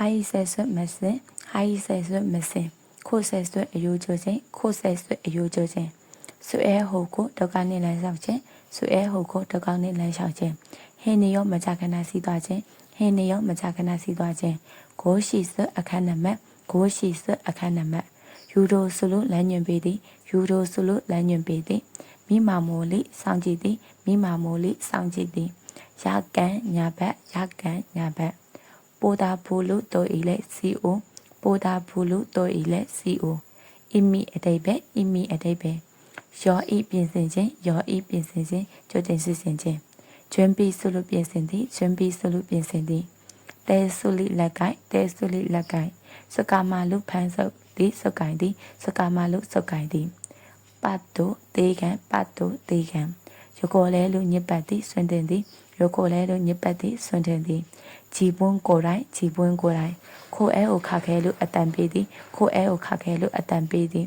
ဟာဤဆဲဆွတ်မစင်ဟာဤဆဲဆွတ်မစင်ခိုဆဲဆွတ်အယိုးချိုခြင်းခိုဆဲဆွတ်အယိုးချိုခြင်းဆွဲဟုကိုဒေါက်ကနေလမ်းလျှောက်ခြင်းဆွဲဟုကိုဒေါက်ကနေလမ်းလျှောက်ခြင်းဟင်းနေရောမကြခဏစီးသွားခြင်းဟင်းနေရောမကြခဏစီးသွားခြင်းဂိုးရှိဆွအခန်းနံပါတ်ဂိုးရှိဆွအခန်းနံပါတ်ယူရိုဆိုလို့လမ်းညွှန်ပေးသည်ယူရိုဆိုလို့လမ်းညွှန်ပေးသည်မိမာမိုလီစောင့်ကြည့်သည်မိမာမိုလီစောင့်ကြည့်သည်ရကန်ညာဘက်ရကန်ညာဘက် ပိုတာဘူးလို့တော်ဤလက် CO ပိုတာဘူးလို့တော်ဤလက် CO အီမီအတိတ်ပဲအီမီအတိတ်ပဲရောဤပြင်ဆင်ခြင်းရောဤပြင်ဆင်ခြင်းကြိုတင်စစ်ဆင်ခြင်းကျွမ်းပြီးဆိုလို့ပြင်ဆင်သည်ကျွမ်းပြီးဆိုလို့ပြင်ဆင်သည်တဲဆုလိလက်ကိုက်တဲဆုလိလက်ကိုက်စကာမလူဖန်းစုပ်သည်စုပ်ကိုင်သည်စကာမလူစုပ်ကိုင်သည်ပတ်တုတေကံပတ်တုတေကံ ရကောလဲလူညစ်ပတ်သည်ဆွင်တင်သည်ရကောလဲလူညစ်ပတ်သည်ဆွင်တင်သည်ကြည်ပွန်းကိုယ်တိုင်ကြည်ပွန်းကိုယ်တိုင်ခိုအဲကိုခခဲလို့အတန်ပေးသည်ခိုအဲကိုခခဲလို့အတန်ပေးသည်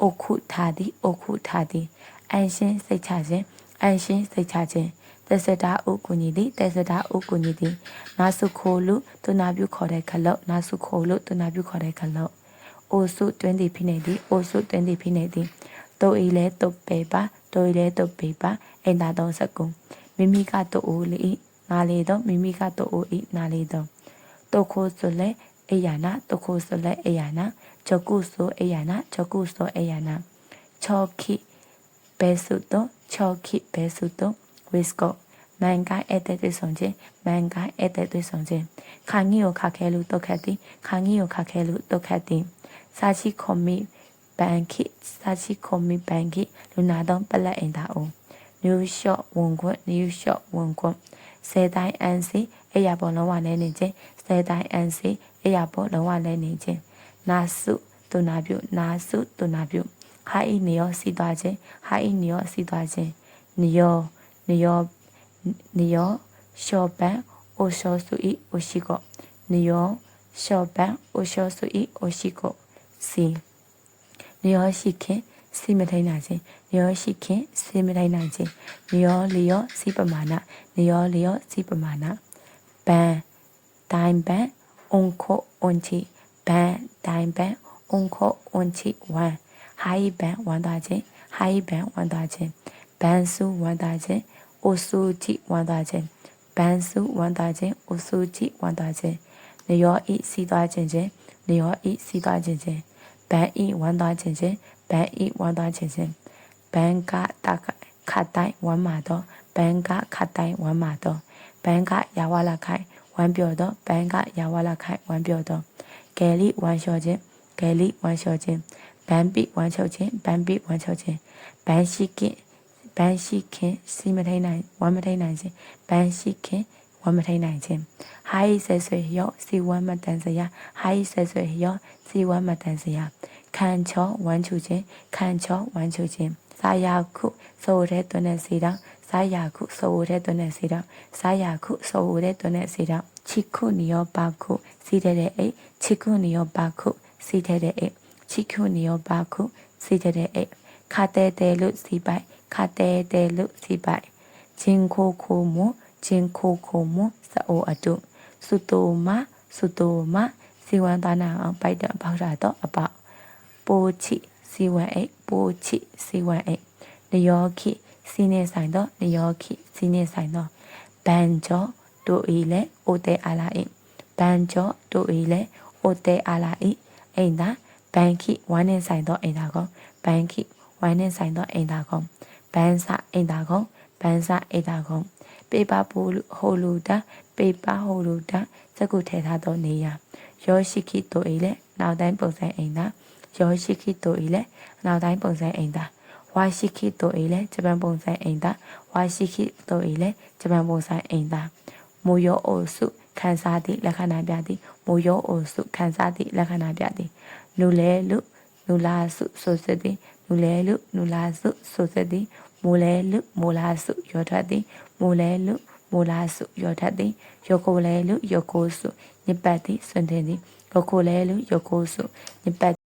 အုတ်ခုထားသည်အုတ်ခုထားသည်အန်ရှင်းစိတ်ချခြင်းအန်ရှင်းစိတ်ချခြင်းသက်စတာဥကုညီသည်သက်စတာဥကုညီသည်နာစုခိုလို့သူနာပြုခေါ်တဲ့ခလုတ်နာစုခိုလို့သူနာပြုခေါ်တဲ့ခလုတ်အိုစုတွင်းသည်ဖိနေသည်အိုစုတွင်းသည်ဖိနေသည်တိုဤလဲတုတ်ပေပါ တိုဤလဲတုတ်ပေပါအိမ်သာတော်စကုံမိမိကတူအိုလီနာလေတော့မိမိကတူအိုဤနာလေတော့တုတ်ခိုးဆိုလဲအေယာနာတုတ်ခိုးဆိုလဲအေယာနာဂျကုဆိုအေယာနာဂျကုဆိုအေယာနာချောခိဘဲစုတော့ချောခိဘဲစုတော့ဝစ်ကောမန်ကိုင်းအဲ့တဲ့တွေ့ဆုံခြင်းမန်ကိုင်းအဲ့တဲ့တွေ့ဆုံခြင်းခါငီကိုခါခဲလို့တုတ်ခတ်သည်ခါငီကိုခါခဲလို့တုတ်ခတ်သည်စာချိခွန်မီ ဘန်ခိစာချိခွန်မီဘန်ခိလူနာတော့ပလက်အင်တာအောင် new shot ဝန်ခွန်း new shot ဝန်ခွန်းဆယ်တိုင်းအန်စီအဲ့ရပေါ်လုံးဝလဲနေခြင်းဆယ်တိုင်းအန်စီအဲ့ရပေါ်လုံးဝလဲနေခြင်းနာစုတုနာပြုနာစုတုနာပြုဟာဤနေရောစီသွားခြင်းဟာဤနေရောစီသွားခြင်းနေရောနေရောနေရောရှော့ပန်အိုရှောစုဤအိုရှိကောနေရောရှော့ပန်အိုရှောစုဤအိုရှိကောစီ နေရောရှိခင်စီမထိုင်နိုင်ခြင်းနေရောရှိခင်စီမထိုင်နိုင်ခြင်းနေရောလျောစီပမာဏနေရောလျောစီပမာဏဘန်တိုင်းဘန်အုံခိုအွန်ချီဘန်တိုင်းဘန်အုံခိုအွန်ချီဝမ်ဟိုင်းဘန်ဝန်သွားခြင်းဟိုင်းဘန်ဝန်သွားခြင်းဘန်စုဝန်သွားခြင်းအိုဆူချီဝန်သွားခြင်းဘန်စုဝန်သွားခြင်းအိုဆူချီဝန်သွားခြင်းနေရောဤစီးသွားခြင်းချင်းနေရောဤစီးသွားခြင်းချင်း ဘန်ဤဝန်သွားခြင်းချင်းဘန်ဤဝန်သွားခြင်းချင်းဘန်ကတကခတ်တိုင်းဝမ်းမာတော့ဘန်ကခတ်တိုင်းဝမ်းမာတော့ဘန်ကရဝလာခိုင်ဝမ်းပြောတော့ဘန်ကရဝလာခိုင်ဝမ်းပြောတော့ကယ်လီဝမ်းလျှော်ခြင်းကယ်လီဝမ်းလျှော်ခြင်းဘန်ပိဝမ်းချုပ်ခြင်းဘန်ပိဝမ်းချုပ်ခြင်းဘန်ရှိကင်ဘန်ရှိခင်စီမထိုင်နိုင်ဝမ်းမထိုင်နိုင်ခြင်းဘန်ရှိခင် ဝမ်းမထိုင်နိုင်ခြင်းဟိုင်းဆဲဆွေရောစီဝမ်းမတန်စရာဟိုင်းဆဲဆွေရောစီဝမ်းမတန်စရာခံချောဝမ်းချူခြင်းခံချောဝမ်းချူခြင်းစာယာခုဆိုတဲ့တွနဲ့စီတောင်စာယာခုဆိုတဲ့တွနဲ့စီတောင်စာယာခုဆိုတဲ့တွနဲ့စီတောင်ချီခုနီယောပါခုစီတဲ့တဲ့အိချီခုနီယောပါခုစီတဲ့တဲ့အိချီခုနီယောပါခုစီတဲ့တဲ့အိခါတဲတဲလို့စီပိုက်ခါတဲတဲလို့စီပိုက်ချင်းခိုခိုမ ချင်းခိုခိုမစအိုအတုစုတိုမစုတိုမစီဝန္တာနာအောင်ပိုက်တော့ပေါက်တာတော့အပေါက်ပိုချီစီဝမ်အိပိုချီစီဝမ်အိနယောခိစီနေဆိုင်တော့နယောခိစီနေဆိုင်တော့ဘန်ကျော်တို့ဤလေအိုတဲအာလာအိဘန်ကျော်တို့ဤလေအိုတဲအာလာအိအိမ်သာဘန်ခိဝမ်းနေဆိုင်တော့အိမ်သာကောဘန်ခိဝမ်းနေဆိုင်တော့အိမ်သာကောဘန်စာအိမ်သာကောဘန်စာအိမ်သာကော ပေပါပူဟိုလူတာပေပါဟိုလူတာစကုထဲထားတော့နေရယောရှိခိတို့ဤလေနောက်တိုင်းပုံစံအိမ်သာယောရှိခိတို့ဤလေနောက်တိုင်းပုံစံအိမ်သာဝါရှိခိတို့ဤလေဂျပန်ပုံစံအိမ်သာဝါရှိခိတို့ဤလေဂျပန်ပုံစံအိမ်သာမူယောအိုစုခံစားသည့်လက္ခဏာပြသည်မူယောအိုစုခံစားသည့်လက္ခဏာပြသည်နုလဲလူနုလာစုဆိုစသည်နုလဲလူနုလာစုဆိုစသည် မိုလဲလူမိုလာစုရောထသည်မိုလဲလူမိုလာစုရောထသည်ယောကိုလဲလူယောကိုစုညစ်ပတ်သည်စွန့်တင်သည်ယောကိုလဲလူယောကိုစုညစ်ပတ်